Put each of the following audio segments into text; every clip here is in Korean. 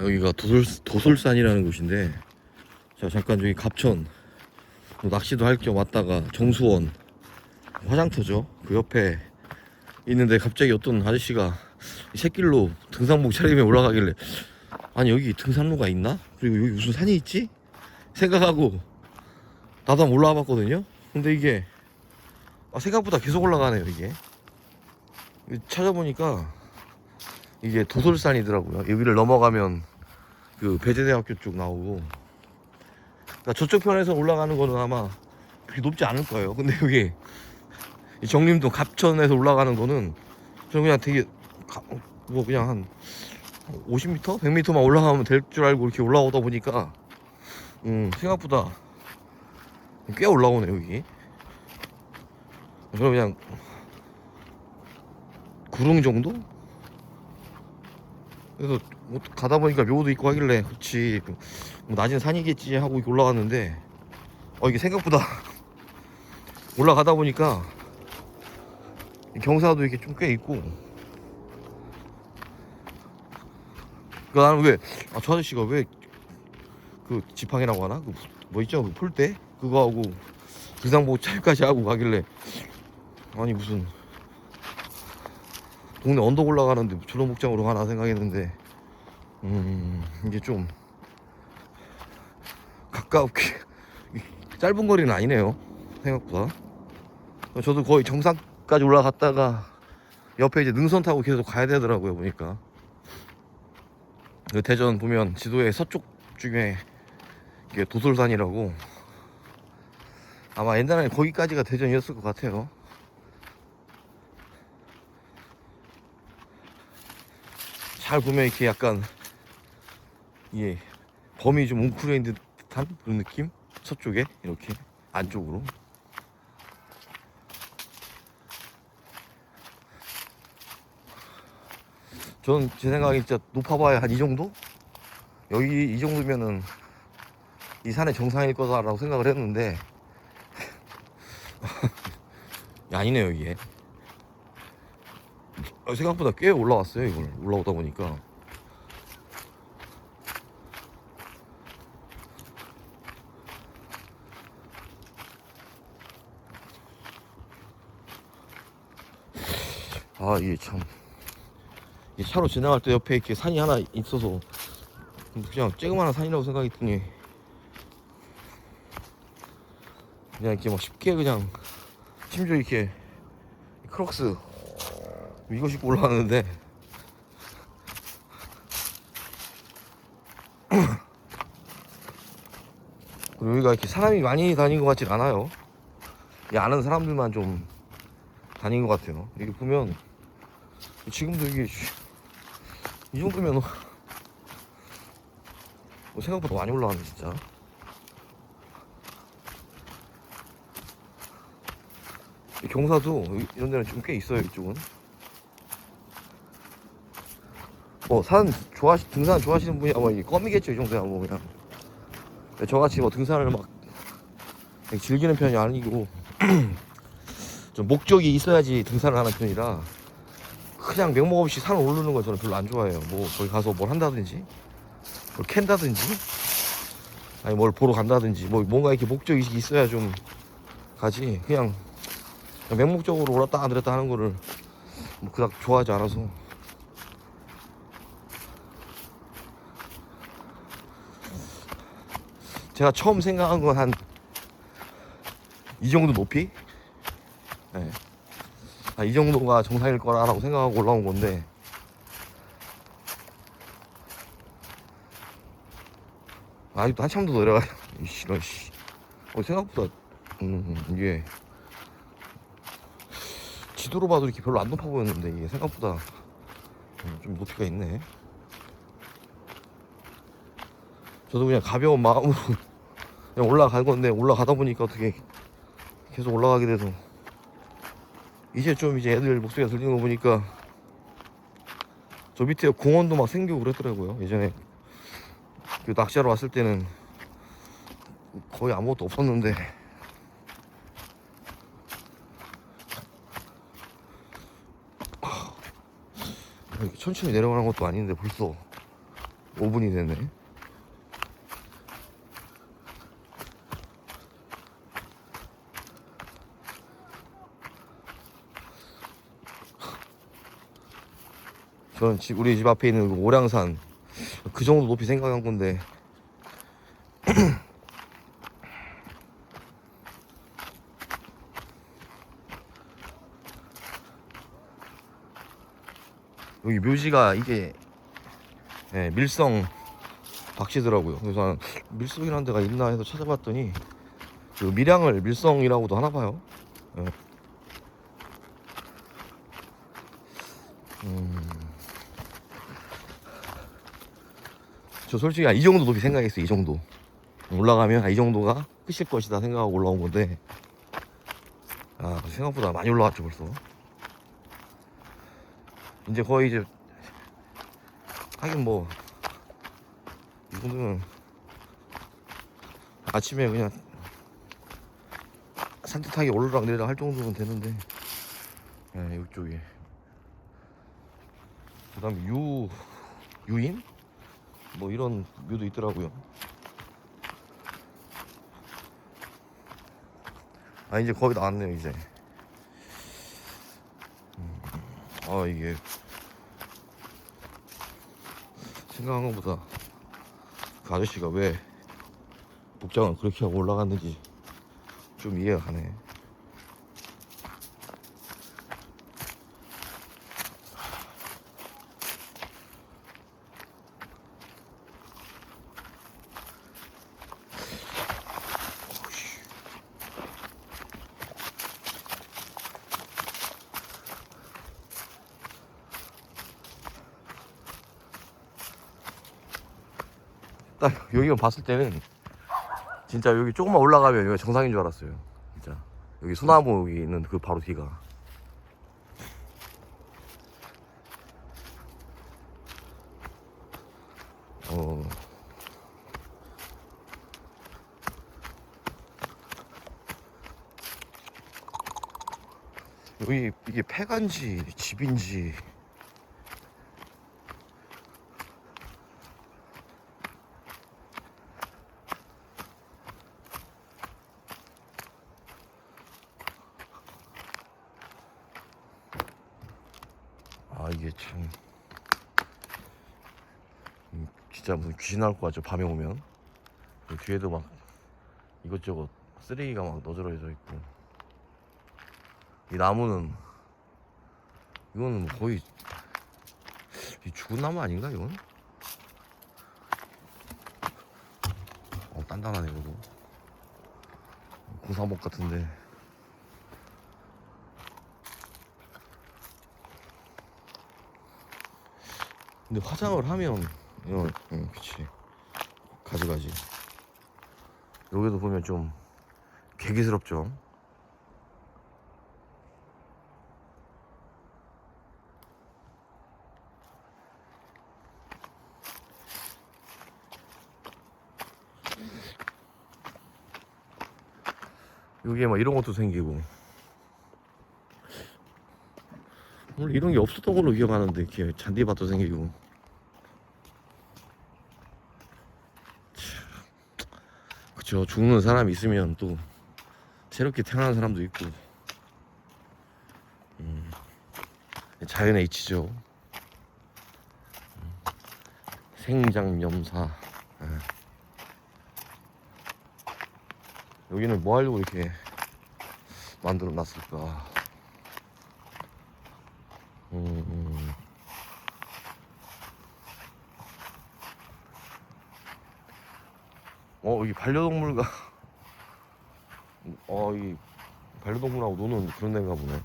여기가 도솔, 도솔 산이라는 곳인데 자 잠깐 저기 갑천 뭐 낚시도 할 겸 왔다가 정수원 화장터죠 그 옆에 있는데 갑자기 어떤 아저씨가 이 새길로 등산복 차림에 올라가길래 아니 여기 등산로가 있나? 그리고 여기 무슨 산이 있지? 생각하고 나도 한번 올라와 봤거든요 근데 이게 아, 생각보다 계속 올라가네요 이게 찾아보니까 이게 도솔산이더라고요 여기를 넘어가면 그 배재대학교 쪽 나오고 그러니까 저쪽 편에서 올라가는 거는 아마 그렇게 높지 않을 거예요 근데 여기 이 정림동 갑천에서 올라가는 거는 저 그냥 되게 가- 뭐 그냥 한 50m, 100m만 올라가면 될 줄 알고 이렇게 올라오다 보니까 음 생각보다 꽤 올라오네 여기. 그럼 그냥 구릉 정도? 그래서 뭐 가다 보니까 묘도 있고 하길래 그렇지. 뭐 낮은 산이겠지 하고 올라갔는데 어 이게 생각보다 올라가다 보니까 이 경사도 이렇게 좀 꽤 있고. 그 나는 왜아 저 아저씨가 왜 그 지팡이라고 하나? 그 뭐 있죠? 그 풀대 그거 하고 기상복 차까지 하고 가길래. 아니 무슨 동네 언덕 올라가는데 저런 목장으로 가나 생각했는데 음 이게 좀 가깝게 짧은 거리는 아니네요 생각보다. 저도 거의 정상까지 올라갔다가 옆에 이제 능선 타고 계속 가야 되더라고요 보니까. 그 대전 보면 지도에 서쪽 중에 이게 도솔산이라고. 아마 옛날에 거기까지가 대전이었을 것 같아요 잘 보면 이렇게 약간 예 범위 좀 웅크려 있는 듯한 그런 느낌? 서쪽에? 이렇게 안쪽으로. 저는 제 생각에 진짜 높아봐야 한 이 정도? 여기 이 정도면은 이 산의 정상일 거다라고 생각을 했는데. 아니네요 이게 어, 생각보다 꽤 올라왔어요 이걸 올라오다 보니까. 아 이게 참. 이게 차로 지나갈 때 옆에 이렇게 산이 하나 있어서 그냥 쬐그마한 산이라고 생각했더니 그냥 이렇게 막 쉽게 그냥 심지어 이렇게 크록스 이거 신고 올라왔는데. 여기가 이렇게 사람이 많이 다닌 것 같진 않아요. 이 아는 사람들만 좀 다닌 것 같아요. 여기 보면 지금도 이게 이 정도면 뭐 생각보다 많이 올라가네 진짜. 이 경사도 이런 데는 좀 꽤 있어요 이쪽은 뭐 산 좋아하시 등산 좋아하시는 분이 아마 이게 껌이겠죠 이 정도야 뭐 그냥 저같이 뭐 등산을 막 즐기는 편이 아니고 좀 목적이 있어야지 등산을 하는 편이라 그냥 명목 없이 산을 오르는 건 저는 별로 안 좋아해요. 뭐 거기 가서 뭘 한다든지 뭘 캔다든지 아니 뭘 보러 간다든지 뭐 뭔가 이렇게 목적이 있어야 좀 가지. 그냥 맹목적으로 올랐다 내렸다 하는 거를 뭐 그닥 좋아하지 않아서 제가 처음 생각한 건 한 이 정도 높이? 네. 아, 이 정도가 정상일 거라고 생각하고 올라온 건데 아직도 한참 더 내려가요 이런 씨 어, 생각보다 음, 이게 지도로 봐도 이렇게 별로 안 높아 보였는데 이게 생각보다 음, 좀 높이가 있네. 저도 그냥 가벼운 마음으로 올라간 건데 올라가다 보니까 어떻게 계속 올라가게 돼서 이제 좀 이제 애들 목소리가 들리는 거 보니까 저 밑에 공원도 막 생기고 그랬더라고요. 예전에 그 낚시하러 왔을 때는 거의 아무것도 없었는데 천천히 내려가는 것도 아닌데 벌써 5분이 됐네. 저는 집, 우리 집 앞에 있는 그 오량산 그 정도 높이 생각한 건데 여기 묘지가 이게 예, 밀성 박씨더라고요. 그래서 난 밀성이라는 데가 있나 해서 찾아봤더니 그 밀양을 밀성이라고도 하나 봐요. 예. 저 솔직히 한 이 정도 높이 생각했어요. 이 정도 올라가면 아, 이 정도가 끝일 것이다 생각하고 올라온 건데 아 생각보다 많이 올라갔죠 벌써. 이제 거의 이제 하긴 뭐이 정도면 아침에 그냥 산뜻하게 올라락 내리락 할 정도면 되는데 예, 이쪽에 그 다음에 유 유인 뭐 이런 묘도 있더라고요. 아 이제 거의 나왔네요 이제. 음, 아 이게 생각한 것보다 그 아저씨가 왜 복장을 그렇게 하고 올라갔는지 좀 이해가 가네. 딱 여기만 봤을 때는 진짜 여기 조금만 올라가면 여기가 정상인 줄 알았어요. 진짜 여기 소나무 여기 있는 그 바로 뒤가. 어. 여기 이게 폐간지 집인지 아 이게 참. 음, 진짜 무슨 귀신 나올 것 같죠? 밤에 오면. 그 뒤에도 막 이것저것 쓰레기가 막 너저러져 있고. 이 나무는 이거는 뭐 거의 이 죽은 나무 아닌가 이건? 어 단단하네 이거도 고사목 같은데 근데 화장을 하면 이건 응 그치. 가지가지. 여기도 보면 좀 괴기스럽죠? 여기에 막 이런 것도 생기고 원래 이런 게 없었던 걸로 기억하는데 이렇게 잔디밭도 생기고. 참, 그쵸. 죽는 사람이 있으면 또 새롭게 태어난 사람도 있고. 음, 자연의 이치죠. 음, 생장염사. 예. 여기는 뭐 하려고 이렇게 만들어 놨을까 어 여기 반려동물과 어 이 반려동물하고 노는 그런 데인가 보네.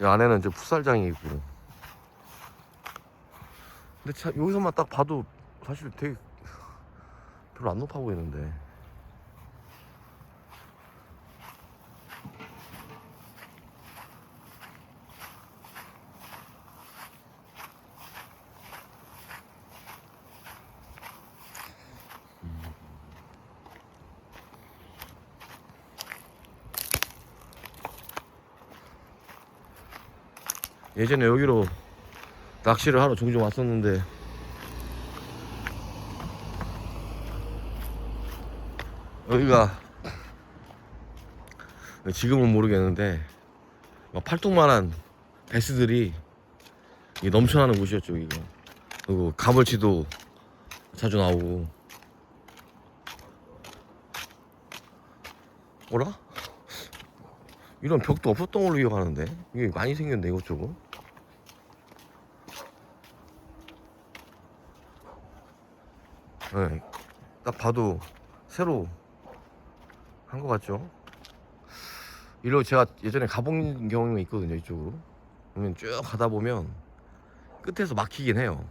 이 안에는 이제 풋살장이 있고. 근데 참 여기서만 딱 봐도 사실 되게 별로 안 높아 보이는데 예전에 여기로 낚시를 하러 종종 왔었는데 여기가 지금은 모르겠는데 막 팔뚝만한 베스들이 이게 넘쳐나는 곳이었죠 여기가. 그리고 가물치도 자주 나오고. 뭐라? 이런 벽도 없었던 걸로 기억하는데? 이게 많이 생겼네 이것저것 네, 딱 봐도 새로 한 것 같죠? 이리로 제가 예전에 가본 경험이 있거든요 이쪽으로. 그러면 쭉 가다 보면 끝에서 막히긴 해요.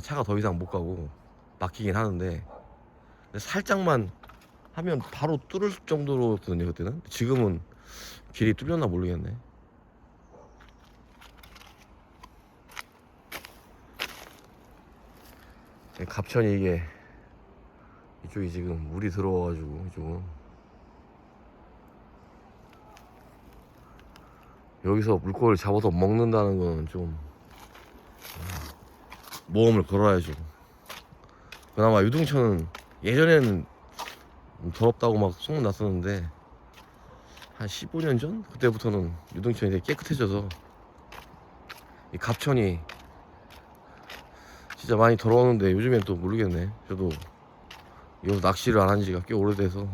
차가 더 이상 못 가고 막히긴 하는데 살짝만 하면 바로 뚫을 정도로거든요 그때는. 지금은 길이 뚫렸나 모르겠네. 네, 갑천이 이게 이쪽이 지금 물이 들어와가지고 이쪽은 여기서 물고기를 잡아서 먹는다는 건 좀 모험을 걸어야죠. 그나마 유등천은 예전에는 더럽다고 막 소문 났었는데 한 15년 전 그때부터는 유등천이 되게 깨끗해져서 이 갑천이 진짜 많이 더러웠는데 요즘엔 또 모르겠네. 저도 여기서 낚시를 안 한 지가 꽤 오래돼서.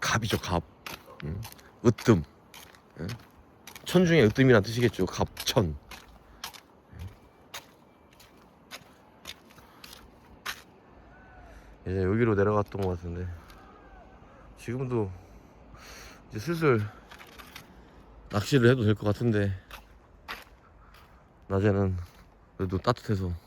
갑이죠 갑. 음. 으뜸. 예. 천중에 으뜸이란 뜻이겠죠 갑천. 이제 여기로 내려갔던 것 같은데. 지금도 이제 슬슬 낚시를 해도 될 것 같은데. 낮에는 그래도 따뜻해서